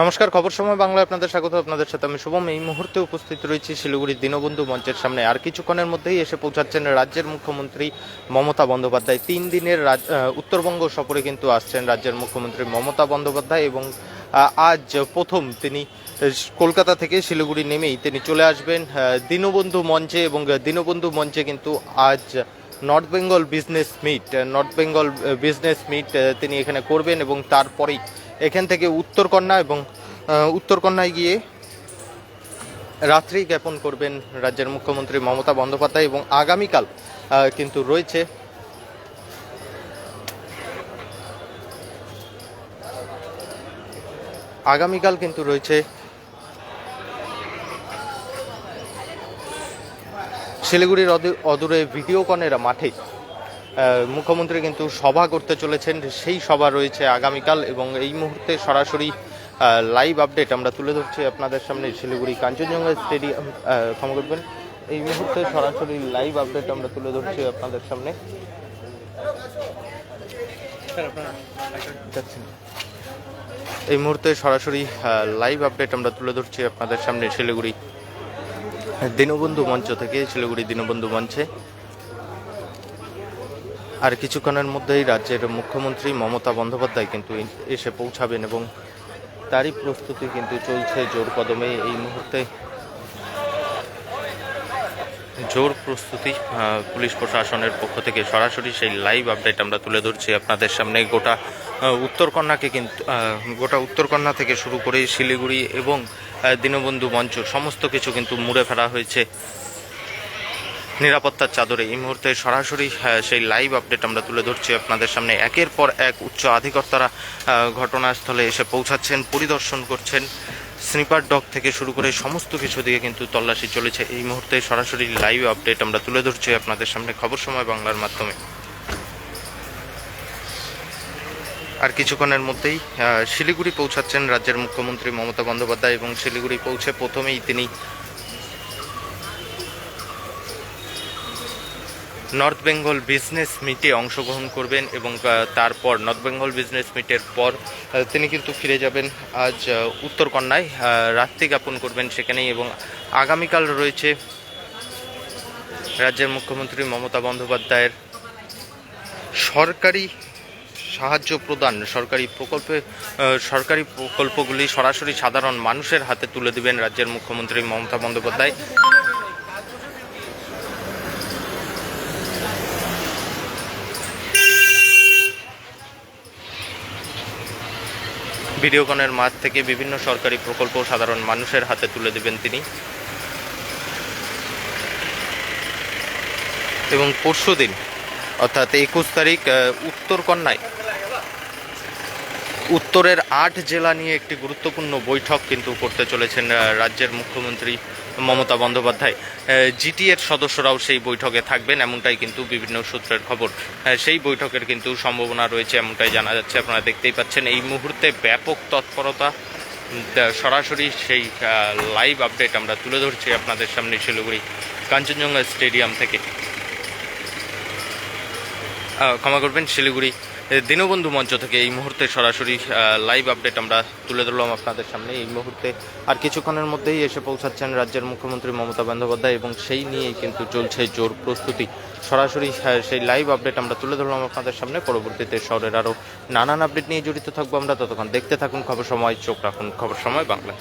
নমস্কার, খবর সময় বাংলা আপনাদের স্বাগত। আপনাদের সাথে আমি শুভম। এই মুহূর্তে উপস্থিত রয়েছি শিলিগুড়ির দীনবন্ধু মঞ্চের সামনে। আর কিছুক্ষণের মধ্যেই এসে পৌঁছাচ্ছেন রাজ্যের মুখ্যমন্ত্রী মমতা বন্দ্যোপাধ্যায়। তিন দিনের উত্তরবঙ্গ সফরে কিন্তু আসছেন রাজ্যের মুখ্যমন্ত্রী মমতা বন্দ্যোপাধ্যায় এবং আজ প্রথম তিনি কলকাতা থেকে শিলিগুড়ি নেমেই তিনি চলে আসবেন দীনবন্ধু মঞ্চে এবং দীনবন্ধু মঞ্চে কিন্তু আজ north Bengal business meet north Bengal business meet তিনি এখানে করবেন এবং তারপরেই এখান থেকে উত্তরকন্যা এবং উত্তরকন্যায় গিয়ে রাত্রি জ্ঞাপন করবেন রাজ্যের মুখ্যমন্ত্রী মমতা বন্দ্যোপাধ্যায় এবং আগামীকাল কিন্তু রয়েছে আগামীকাল কিন্তু রয়েছে শিলিগুড়ির অদূ- অদূরে ভিডিওকনেরা মাঠে মুখ্যমন্ত্রী কিন্তু সভা করতে চলেছেন। সেই সভা রয়েছে আগামীকাল এবং এই মুহূর্তে সরাসরি লাইভ আপডেট আমরা তুলে ধরছি আপনাদের সামনে শিলিগুড়ি কাঞ্চনজঙ্ঘা স্টেডিয়াম ক্ষমা করবেন। এই মুহূর্তে সরাসরি লাইভ আপডেট আমরা তুলে ধরছি আপনাদের সামনে। এই মুহূর্তে সরাসরি লাইভ আপডেট আমরা তুলে ধরছি আপনাদের সামনে শিলিগুড়ি দীনবন্ধু মঞ্চ থেকে, শিলিগুড়ি দীনবন্ধু মঞ্চে। আর কিছুক্ষণের মধ্যেই রাজ্যের মুখ্যমন্ত্রী মমতা বন্দ্যোপাধ্যায় কিন্তু এসে পৌঁছাবেন এবং তারই প্রস্তুতি কিন্তু চলছে জোর কদমে এই মুহূর্তে। জোর প্রস্তুতি পুলিশ প্রশাসনের পক্ষ থেকে সরাসরি সেই লাইভ আপডেট আমরা তুলে ধরছি আপনাদের সামনে। গোটা উত্তরকন্যাকে কিন্তু গোটা উত্তরকন্যা থেকে শুরু করে শিলিগুড়ি এবং দীনবন্ধু মঞ্চ, সমস্ত কিছু কিন্তু মুড়ে ফেলা হয়েছে। নিরাপত্তার চাদরে। এই মুহূর্তে সরাসরি আহ, সেই লাইভ আপডেট আমরা তুলে ধরছি আপনাদের সামনে। একের পর এক উচ্চ আধিকর্তারা ঘটনাস্থলে এসে পৌঁছাচ্ছেন পরিদর্শন করছেন। স্নিপার ডগ থেকে শুরু করে সমস্ত কিছু দিয়ে কিন্তু তল্লাশি চলেছে। এই মুহূর্তে সরাসরি লাইভ আপডেট আমরা তুলে ধরছি আপনাদের সামনে খবর সময় বাংলার মাধ্যমে। আর কিছুক্ষণের মধ্যেই শিলিগুড়ি পৌঁছাচ্ছেন রাজ্যের মুখ্যমন্ত্রী মমতা বন্দ্যোপাধ্যায় এবং শিলিগুড়ি পৌঁছে প্রথমেই তিনি নর্থ বেঙ্গল বিজনেস মিটে অংশগ্রহণ করবেন এবং তারপর নর্থ বেঙ্গল বিজনেস মিটের পর তিনি কিন্তু ফিরে যাবেন আজ উত্তরকন্যায় রাত্রি জ্ঞাপন করবেন সেখানেই এবং আগামীকাল রয়েছে রাজ্যের মুখ্যমন্ত্রী মমতা বন্দ্যোপাধ্যায়ের সরকারি সাহায্য প্রদান, সরকারি প্রকল্পে সরকারি প্রকল্পগুলি সরাসরি সাধারণ মানুষের হাতে তুলে দিবেন রাজ্যের মুখ্যমন্ত্রী মমতা বন্দ্যোপাধ্যায়। ভিডিওকনের মাঠ থেকে বিভিন্ন সরকারি প্রকল্প সাধারণ মানুষের হাতে তুলে দেবেন তিনি। এবং পরশু দিন, অর্থাৎ একুশ তারিখ উত্তর উত্তরকন্যায়, উত্তরের আট জেলা নিয়ে একটি গুরুত্বপূর্ণ বৈঠক কিন্তু করতে চলেছেন রাজ্যের মুখ্যমন্ত্রী মমতা বন্দ্যোপাধ্যায়। জিটিএর সদস্যরাও সেই বৈঠকে থাকবেন, এমনটাই কিন্তু বিভিন্ন সূত্রের খবর। সেই বৈঠকের কিন্তু সম্ভাবনা রয়েছে, এমনটাই জানা যাচ্ছে, আপনারা দেখতেই পাচ্ছেন। এই মুহূর্তে ব্যাপক তৎপরতা সরাসরি সেই লাইভ আপডেট আমরা তুলে ধরছি আপনাদের সামনে শিলিগুড়ি, কাঞ্চনজঙ্ঘা স্টেডিয়াম থেকে। ক্ষমা করবেন, শিলিগুড়ি দীনবন্ধু মঞ্চ থেকে এই মুহূর্তে সরাসরি লাইভ আপডেট আমরা তুলে ধরলাম আপনাদের সামনে। এই মুহূর্তে আর কিছুক্ষণের মধ্যেই এসে পৌঁছাচ্ছেন রাজ্যের মুখ্যমন্ত্রী মমতা বন্দ্যোপাধ্যায় এবং সেই নিয়েই কিন্তু চলছে জোর প্রস্তুতি। সরাসরি সেই লাইভ আপডেট আমরা তুলে ধরলাম আপনাদের সামনে। পরবর্তীতে শহরের আরও নানান আপডেট নিয়ে জড়িত থাকব আমরা। ততক্ষণ দেখতে থাকুন খবর সময়, চোখ রাখুন খবর সময় বাংলা।